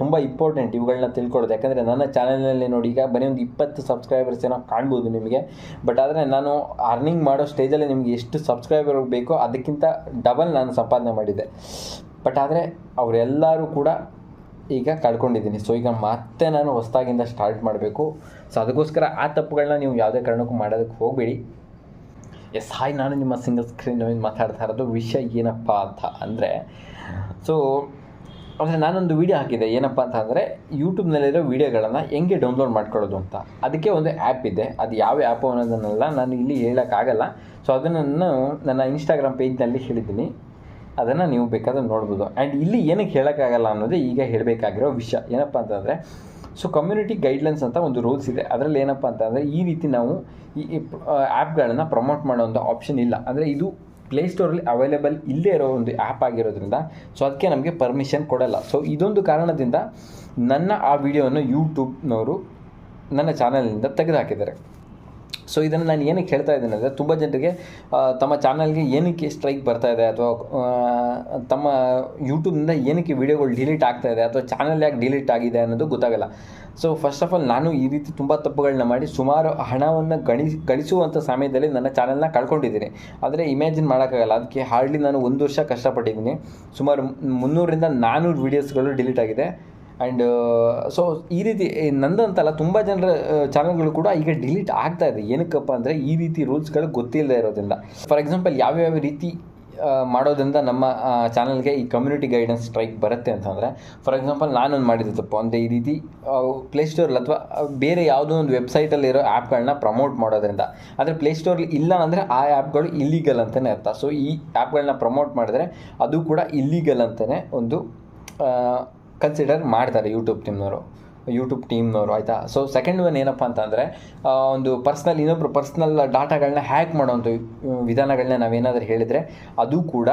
ತುಂಬ ಇಂಪಾರ್ಟೆಂಟ್ ಇವುಗಳನ್ನ ತಿಳ್ಕೊಳ್ಳೋದು. ಯಾಕಂದರೆ ನನ್ನ ಚಾನಲ್ನಲ್ಲಿ ನೋಡಿ, ಈಗ ಬರೀ ಒಂದು ಇಪ್ಪತ್ತು ಸಬ್ಸ್ಕ್ರೈಬರ್ಸ್ ಏನೋ ಕಾಣ್ಬೋದು ನಿಮಗೆ. ಬಟ್ ಆದರೆ ನಾನು ಅರ್ನಿಂಗ್ ಮಾಡೋ ಸ್ಟೇಜಲ್ಲಿ ನಿಮಗೆ ಎಷ್ಟು ಸಬ್ಸ್ಕ್ರೈಬರ್ ಬೇಕೋ ಅದಕ್ಕಿಂತ ಡಬಲ್ ನಾನು ಸಂಪಾದನೆ ಮಾಡಿದ್ದೆ. ಬಟ್ ಆದರೆ ಅವರೆಲ್ಲರೂ ಕೂಡ ಈಗ ಕಳ್ಕೊಂಡಿದ್ದೀನಿ. ಸೊ ಈಗ ಮತ್ತೆ ನಾನು ಹೊಸದಾಗಿಂದ ಸ್ಟಾರ್ಟ್ ಮಾಡಬೇಕು. ಸೊ ಅದಕ್ಕೋಸ್ಕರ ಆ ತಪ್ಪುಗಳನ್ನ ನೀವು ಯಾವುದೇ ಕಾರಣಕ್ಕೂ ಮಾಡೋದಕ್ಕೆ ಹೋಗಬೇಡಿ. ಎಸ್ ಹಾಯ್ ನಾನು ನಿಮ್ಮ ಸಿಂಗಲ್ ಸ್ಕ್ರೀನ್ ಮಾತಾಡ್ತಾ ಇರೋದು ವಿಷಯ ಏನಪ್ಪ ಅಂತ ಅಂದರೆ ಸೊ ಅಂದರೆ ನಾನೊಂದು ವೀಡಿಯೋ ಹಾಕಿದೆ, ಏನಪ್ಪ ಅಂತ ಅಂದರೆ ಯೂಟ್ಯೂಬ್ನಲ್ಲಿರೋ ವೀಡಿಯೋಗಳನ್ನು ಹೆಂಗೆ ಡೌನ್ಲೋಡ್ ಮಾಡ್ಕೊಳ್ಳೋದು ಅಂತ. ಅದಕ್ಕೆ ಒಂದು ಆ್ಯಪ್ ಇದೆ. ಅದು ಯಾವ ಆ್ಯಪ್ ಅನ್ನೋದನ್ನೆಲ್ಲ ನಾನು ಇಲ್ಲಿ ಹೇಳೋಕ್ಕಾಗಲ್ಲ. ಸೊ ಅದನ್ನು ನಾನು ನನ್ನ ಇನ್ಸ್ಟಾಗ್ರಾಮ್ ಪೇಜ್ನಲ್ಲಿ ಹೇಳಿದ್ದೀನಿ. ಅದನ್ನು ನೀವು ಬೇಕಾದ್ರೆ ನೋಡ್ಬೋದು. ಆ್ಯಂಡ್ ಇಲ್ಲಿ ಏನಕ್ಕೆ ಹೇಳೋಕ್ಕಾಗಲ್ಲ ಅನ್ನೋದೇ ಈಗ ಹೇಳಬೇಕಾಗಿರೋ ವಿಷಯ. ಏನಪ್ಪ ಅಂತಂದರೆ ಸೊ ಕಮ್ಯುನಿಟಿ ಗೈಡ್ಲೈನ್ಸ್ ಅಂತ ಒಂದು ರೂಲ್ಸ್ ಇದೆ. ಅದರಲ್ಲಿ ಏನಪ್ಪ ಅಂತಂದರೆ ಈ ರೀತಿ ನಾವು ಈ ಆ್ಯಪ್ಗಳನ್ನು ಪ್ರಮೋಟ್ ಮಾಡೋ ಒಂದು ಆಪ್ಷನ್ ಇಲ್ಲ. ಅಂದರೆ ಇದು ಪ್ಲೇಸ್ಟೋರಲ್ಲಿ ಅವೈಲೇಬಲ್ ಇಲ್ಲದೇ ಇರೋ ಒಂದು ಆ್ಯಪ್ ಆಗಿರೋದ್ರಿಂದ ಸೊ ಅದಕ್ಕೆ ನಮಗೆ ಪರ್ಮಿಷನ್ ಕೊಡಲ್ಲ. ಸೊ ಇದೊಂದು ಕಾರಣದಿಂದ ನನ್ನ ಆ ವಿಡಿಯೋವನ್ನು ಯೂಟ್ಯೂಬ್ನವರು ನನ್ನ ಚಾನಲ್ನಿಂದ ತೆಗೆದುಹಾಕಿದ್ದಾರೆ. ಸೊ ಇದನ್ನು ನಾನು ಏನಕ್ಕೆ ಹೇಳ್ತಾ ಇದ್ದೀನಿ ಅಂದರೆ ತುಂಬ ಜನರಿಗೆ ತಮ್ಮ ಚಾನಲ್ಗೆ ಏನಕ್ಕೆ ಸ್ಟ್ರೈಕ್ ಬರ್ತಾ ಇದೆ ಅಥವಾ ತಮ್ಮ ಯೂಟ್ಯೂಬ್ನಿಂದ ಏನಕ್ಕೆ ವಿಡಿಯೋಗಳು ಡಿಲೀಟ್ ಆಗ್ತಾ ಇದೆ ಅಥವಾ ಚಾನಲ್ ಯಾಕೆ ಡಿಲೀಟ್ ಆಗಿದೆ ಅನ್ನೋದು ಗೊತ್ತಾಗಲ್ಲ. ಸೊ ಫಸ್ಟ್ ಆಫ್ ಆಲ್ ನಾನು ಈ ರೀತಿ ತುಂಬ ತಪ್ಪುಗಳನ್ನ ಮಾಡಿ ಸುಮಾರು ಹಣವನ್ನು ಗಣಿ ಗಳಿಸುವಂಥ ಸಮಯದಲ್ಲಿ ನನ್ನ ಚಾನಲ್ನ ಕಳ್ಕೊಂಡಿದ್ದೀನಿ. ಆದರೆ ಇಮ್ಯಾಜಿನ್ ಮಾಡೋಕ್ಕಾಗಲ್ಲ. ಅದಕ್ಕೆ ಹಾರ್ಡ್ಲಿ ನಾನು ಒಂದು ವರ್ಷ ಕಷ್ಟಪಟ್ಟಿದ್ದೀನಿ. ಸುಮಾರು ಮುನ್ನೂರರಿಂದ ನಾನ್ನೂರು ವೀಡಿಯೋಸ್ಗಳು ಡಿಲೀಟ್ ಆಗಿದೆ. ಆ್ಯಂಡ್ ಸೊ ಈ ರೀತಿ ನಂದಂತಲ್ಲ ತುಂಬ ಜನರ ಚಾನಲ್ಗಳು ಕೂಡ ಈಗ ಡಿಲೀಟ್ ಆಗ್ತಾ ಇದೆ. ಏನಕ್ಕಪ್ಪ ಅಂದರೆ ಈ ರೀತಿ ರೂಲ್ಸ್ಗಳು ಗೊತ್ತಿಲ್ಲದೆ ಇರೋದ್ರಿಂದ. ಫಾರ್ ಎಕ್ಸಾಂಪಲ್, ಯಾವ್ಯಾವ ರೀತಿ ಮಾಡೋದ್ರಿಂದ ನಮ್ಮ ಚಾನಲ್ಗೆ ಈ ಕಮ್ಯುನಿಟಿ ಗೈಡೆನ್ಸ್ ಸ್ಟ್ರೈಕ್ ಬರುತ್ತೆ ಅಂತಂದರೆ, ಫಾರ್ ಎಕ್ಸಾಂಪಲ್, ನಾನೊಂದು ಮಾಡಿದ್ದು ತಪ್ಪು. ಅಂದರೆ ಈ ರೀತಿ ಪ್ಲೇಸ್ಟೋರಲ್ಲಿ ಅಥವಾ ಬೇರೆ ಯಾವುದೋ ಒಂದು ವೆಬ್ಸೈಟಲ್ಲಿರೋ ಆ್ಯಪ್ಗಳನ್ನ ಪ್ರಮೋಟ್ ಮಾಡೋದ್ರಿಂದ. ಆದರೆ ಪ್ಲೇಸ್ಟೋರ್ಲಿ ಇಲ್ಲ ಅಂದರೆ ಆ ಆ್ಯಪ್ಗಳು ಇಲ್ಲಿಗಲ್ ಅಂತಲೇ ಅರ್ಥ. ಸೊ ಈ ಆ್ಯಪ್ಗಳನ್ನ ಪ್ರಮೋಟ್ ಮಾಡಿದ್ರೆ ಅದು ಕೂಡ ಇಲ್ಲಿಗಲ್ ಅಂತಲೇ ಒಂದು ಕನ್ಸಿಡರ್ ಮಾಡ್ತಾರೆ ಯೂಟ್ಯೂಬ್ ಟೀಮ್ನವರು ಯೂಟ್ಯೂಬ್ ಟೀಮ್ನವರು ಆಯಿತಾ? ಸೊ ಸೆಕೆಂಡ್ ಒನ್ ಏನಪ್ಪ ಅಂತಂದರೆ ಒಂದು ಪರ್ಸ್ನಲ್ ಇನ್ನೊಬ್ರು ಪರ್ಸ್ನಲ್ ಡಾಟಾಗಳನ್ನ ಹ್ಯಾಕ್ ಮಾಡೋವಂಥ ವಿಧಾನಗಳನ್ನ ನಾವೇನಾದರೂ ಹೇಳಿದರೆ ಅದು ಕೂಡ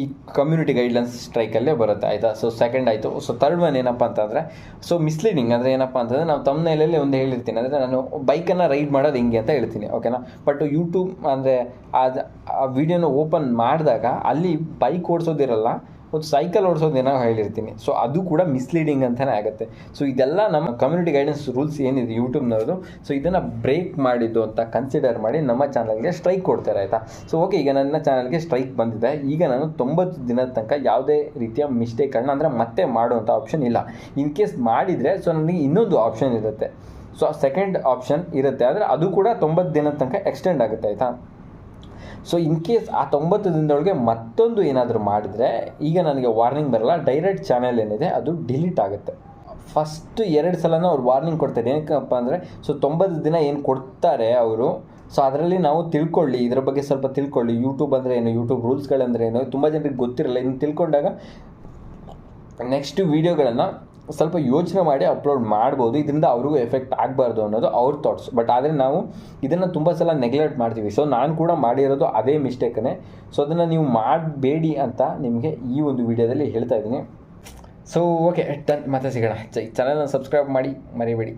ಈ ಕಮ್ಯುನಿಟಿ ಗೈಡ್ಲೈನ್ಸ್ ಸ್ಟ್ರೈಕಲ್ಲೇ ಬರುತ್ತೆ, ಆಯಿತಾ? ಸೊ ಸೆಕೆಂಡ್ ಆಯಿತು. ಸೊ ತರ್ಡ್ ಒನ್ ಏನಪ್ಪ ಅಂತಂದರೆ ಸೊ ಮಿಸ್ಲೀಡಿಂಗ್ ಅಂದರೆ ಏನಪ್ಪ ಅಂತಂದರೆ ನಾವು ತಮ್ಮನೇಲಲ್ಲಿ ಒಂದು ಹೇಳಿರ್ತೀನಿ. ಅಂದರೆ ನಾನು ಬೈಕನ್ನು ರೈಡ್ ಮಾಡೋದು ಹಿಂಗೆ ಅಂತ ಹೇಳ್ತೀನಿ ಓಕೆನಾ ಬಟ್ ಯೂಟ್ಯೂಬ್ ಅಂದರೆ ಅದು, ಆ ವಿಡಿಯೋನ ಓಪನ್ ಮಾಡಿದಾಗ ಅಲ್ಲಿ ಬೈಕ್ ಓಡಿಸೋದಿರಲ್ಲ ಒಂದು ಸೈಕಲ್ ಓಡಿಸೋದೇನೋ ಹೇಳಿರ್ತೀನಿ. ಸೊ ಅದು ಕೂಡ ಮಿಸ್ಲೀಡಿಂಗ್ ಅಂತಲೇ ಆಗುತ್ತೆ. ಸೊ ಇದೆಲ್ಲ ನಮ್ಮ ಕಮ್ಯುನಿಟಿ ಗೈಡೆನ್ಸ್ ರೂಲ್ಸ್ ಏನಿದೆ ಯೂಟ್ಯೂಬ್ನವ್ರದ್ದು ಸೊ ಇದನ್ನು ಬ್ರೇಕ್ ಮಾಡಿದ್ದು ಅಂತ ಕನ್ಸಿಡರ್ ಮಾಡಿ ನಮ್ಮ ಚಾನಲ್ಗೆ ಸ್ಟ್ರೈಕ್ ಕೊಡ್ತಾರೆ, ಆಯಿತಾ? ಸೊ ಓಕೆ ಈಗ ನನ್ನ ಚಾನಲ್ಗೆ ಸ್ಟ್ರೈಕ್ ಬಂದಿದೆ. ಈಗ ನಾನು ತೊಂಬತ್ತು ದಿನದ ತನಕ ಯಾವುದೇ ರೀತಿಯ ಮಿಸ್ಟೇಕ್ಗಳನ್ನ ಅಂದರೆ ಮತ್ತೆ ಮಾಡುವಂಥ ಆಪ್ಷನ್ ಇಲ್ಲ. ಇನ್ ಕೇಸ್ ಮಾಡಿದರೆ ಸೊ ನನಗೆ ಇನ್ನೊಂದು ಆಪ್ಷನ್ ಇರುತ್ತೆ. ಸೊ ಸೆಕೆಂಡ್ ಆಪ್ಷನ್ ಇರುತ್ತೆ. ಆದರೆ ಅದು ಕೂಡ ತೊಂಬತ್ತು ದಿನದ ತನಕ ಎಕ್ಸ್ಟೆಂಡ್ ಆಗುತ್ತೆ, ಆಯಿತಾ? ಸೊ ಇನ್ ಕೇಸ್ ಆ ತೊಂಬತ್ತು ದಿನದೊಳಗೆ ಮತ್ತೊಂದು ಏನಾದರೂ ಮಾಡಿದರೆ, ಈಗ ನನಗೆ ವಾರ್ನಿಂಗ್ ಬರಲ್ಲ. ಡೈರೆಕ್ಟ್ ಚಾನೆಲ್ ಏನಿದೆ, ಅದು ಡಿಲೀಟ್ ಆಗುತ್ತೆ. ಫಸ್ಟ್ ಎರಡು ಸಲನೂ ಅವ್ರು ವಾರ್ನಿಂಗ್ ಕೊಡ್ತಾರೆ ಏನಕ್ಕಪ್ಪ ಅಂದರೆ ಸೊ ತೊಂಬತ್ತು ದಿನ ಏನು ಕೊಡ್ತಾರೆ ಅವರು? ಸೊ ಅದರಲ್ಲಿ ನಾವು ತಿಳ್ಕೊಳ್ಳಿ. ಇದರ ಬಗ್ಗೆ ಸ್ವಲ್ಪ ತಿಳ್ಕೊಳ್ಳಿ. ಯೂಟ್ಯೂಬ್ ಅಂದರೆ ಏನು? ಯೂಟ್ಯೂಬ್ ರೂಲ್ಸ್ಗಳಂದ್ರೆ ಏನು? ತುಂಬ ಜನರಿಗೆ ಗೊತ್ತಿರಲ್ಲ. ಇನ್ನು ತಿಳ್ಕೊಂಡಾಗ ನೆಕ್ಸ್ಟ್ ವೀಡಿಯೋಗಳನ್ನು ಸ್ವಲ್ಪ ಯೋಚನೆ ಮಾಡಿ ಅಪ್ಲೋಡ್ ಮಾಡ್ಬೋದು. ಇದರಿಂದ ಅವ್ರಿಗೂ ಎಫೆಕ್ಟ್ ಆಗಬಾರ್ದು ಅನ್ನೋದು ಅವ್ರ ಥಾಟ್ಸ್ ಬಟ್ ಆದರೆ ನಾವು ಇದನ್ನು ತುಂಬ ಸಲ ನೆಗ್ಲೆಕ್ಟ್ ಮಾಡ್ತೀವಿ. ಸೊ ನಾನು ಕೂಡ ಮಾಡಿರೋದು ಅದೇ ಮಿಸ್ಟೇಕನ್ನೇ ಸೊ ಅದನ್ನು ನೀವು ಮಾಡಬೇಡಿ ಅಂತ ನಿಮಗೆ ಈ ಒಂದು ವಿಡಿಯೋದಲ್ಲಿ ಹೇಳ್ತಾ ಇದ್ದೀನಿ. ಸೊ ಓಕೆ ಡನ್ ಮತ್ತೆ ಸಿಗೋಣ. ಚೈ ಚಾನಲ್ನ ಸಬ್ಸ್ಕ್ರೈಬ್ ಮಾಡಿ. ಮರಿಬೇಡಿ.